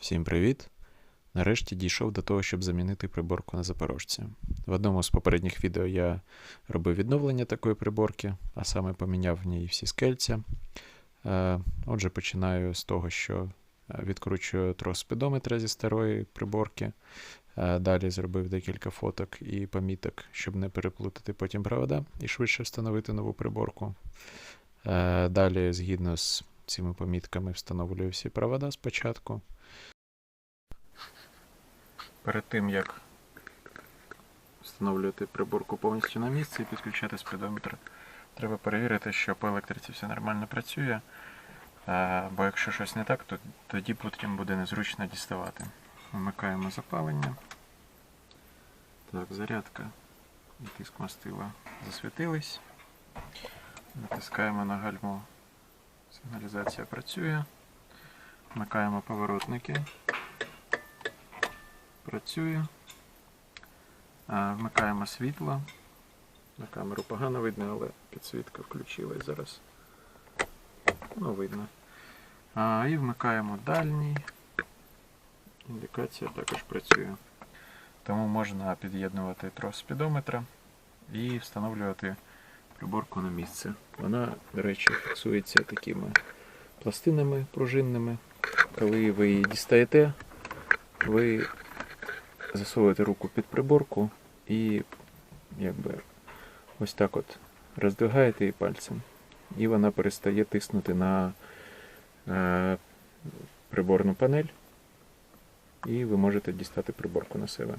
Всім привіт! Нарешті дійшов до того, щоб замінити приборку на запорожці. В одному з попередніх відео я робив відновлення такої приборки, а саме поміняв в ній всі скельця. Е, Отже, починаю з того, що е, відкручую трос спідометра зі старої приборки. Е, Далі зробив декілька фоток і поміток, щоб не переплутати потім провода і швидше встановити нову приборку. Далі, згідно з цими помітками, встановлюю всі провода спочатку. Перед тим, як встановлювати приборку повністю на місце і підключати спідометр, треба перевірити, що по електриці все нормально працює. Бо якщо щось не так, то тоді потім буде незручно діставати. Вмикаємо запалення. Так, зарядка і тиск мастила засвітились. Натискаємо на гальмо. Сигналізація працює. Вмикаємо поворотники. Працює. Вмикаємо світло. На камеру погано видно, але підсвітка включилась зараз. Ну, видно. І вмикаємо дальній. Індикація також працює. Тому можна під'єднувати трос спідометра і встановлювати приборку на місце. Вона, до речі, фіксується такими пластинами пружинними. Коли ви її дістаєте, ви засовуєте руку під приборку і якби ось так от роздвигаєте її пальцем. І вона перестає тиснути на е, приборну панель, і ви можете дістати приборку на себе.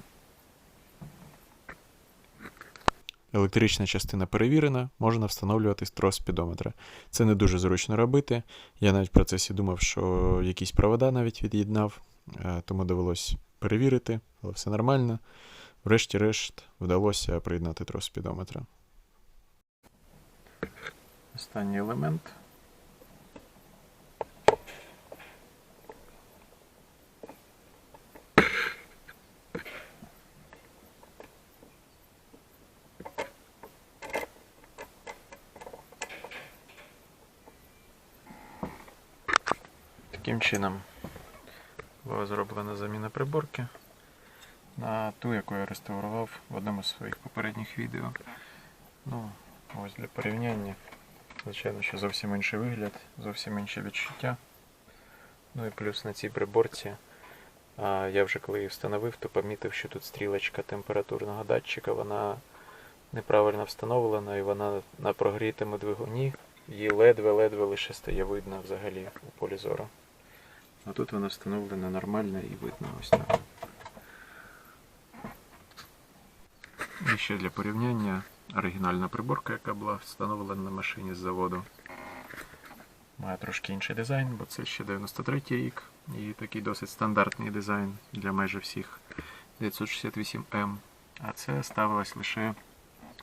Електрична частина перевірена, можна встановлювати трос спідометра. Це не дуже зручно робити. Я навіть в процесі думав, що якісь провода навіть від'єднав, е, тому довелось перевірити, але все нормально. Врешті-решт вдалося приєднати трос спідометра. Останній елемент. Таким чином була зроблена заміна приборки на ту, яку я реставрував в одному з своїх попередніх відео. Ну, ось для порівняння. Звичайно, що зовсім інший вигляд, зовсім інші відчуття. Ну і плюс на цій приборці. Я вже коли її встановив, то помітив, що тут стрілочка температурного датчика, вона неправильно встановлена і вона на прогрітому двигуні її ледве-ледве лише стає видно взагалі у полі зору. А тут вона встановлена нормально і видно ось так. І ще для порівняння оригінальна приборка, яка була встановлена на машині з заводу. Має трошки інший дизайн, бо це ще 93 й рік і такий досить стандартний дизайн для майже всіх 968М. А це ставилось лише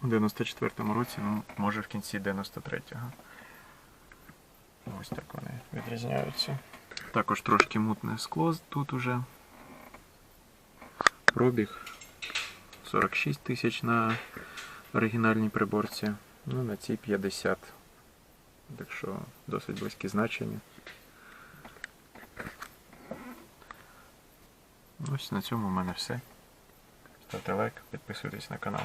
у 94-му році, ну, може в кінці 93-го. Ось так вони відрізняються. Також трошки мутне скло тут уже. Пробіг 46 тисяч на оригінальній приборці. Ну, на цій 50. Так що досить близькі значення. Ось на цьому в мене все. Ставте лайк, підписуйтесь на канал.